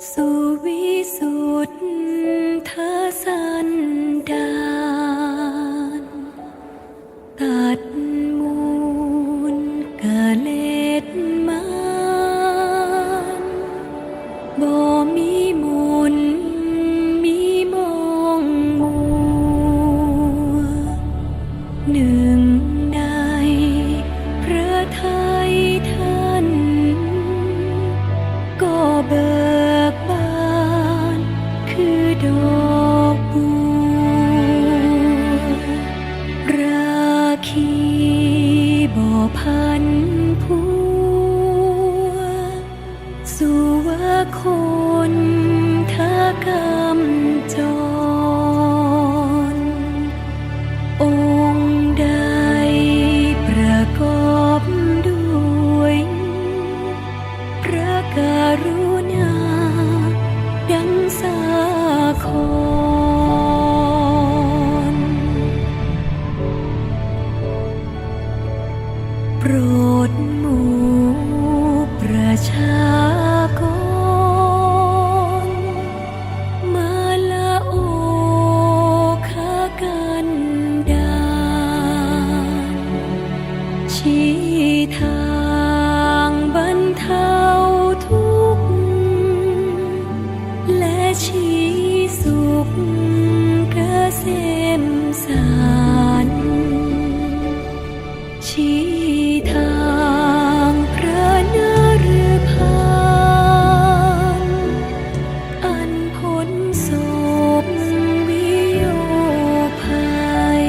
So ผ่าน ชีสุขกระเสมสารชี้ทางพระนฤพานอันพ้นโศกวิโยภัย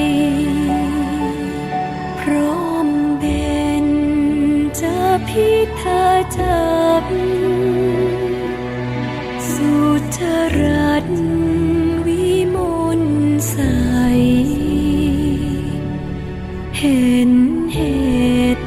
พร้อมเบนจะพิทาจั จรัสวิมลใส เห็นเหตุ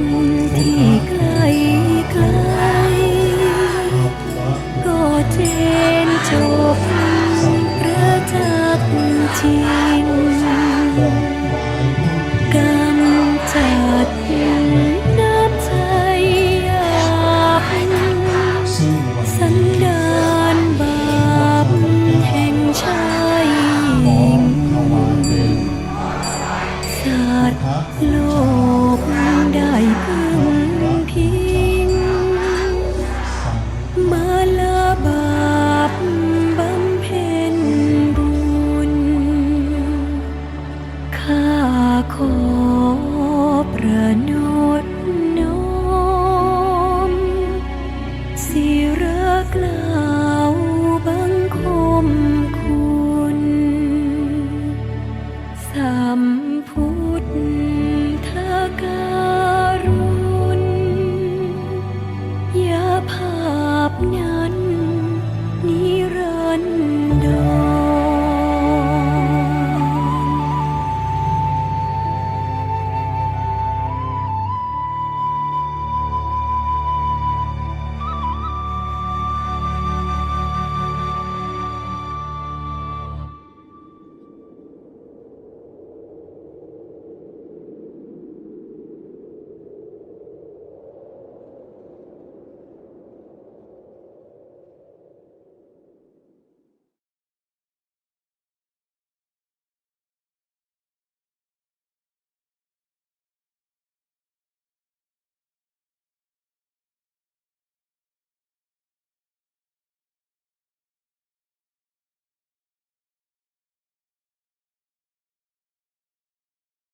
ดโลกได้พึ่งพิงมาลาบาปบำเพ็ญบุญข้าขอประนุ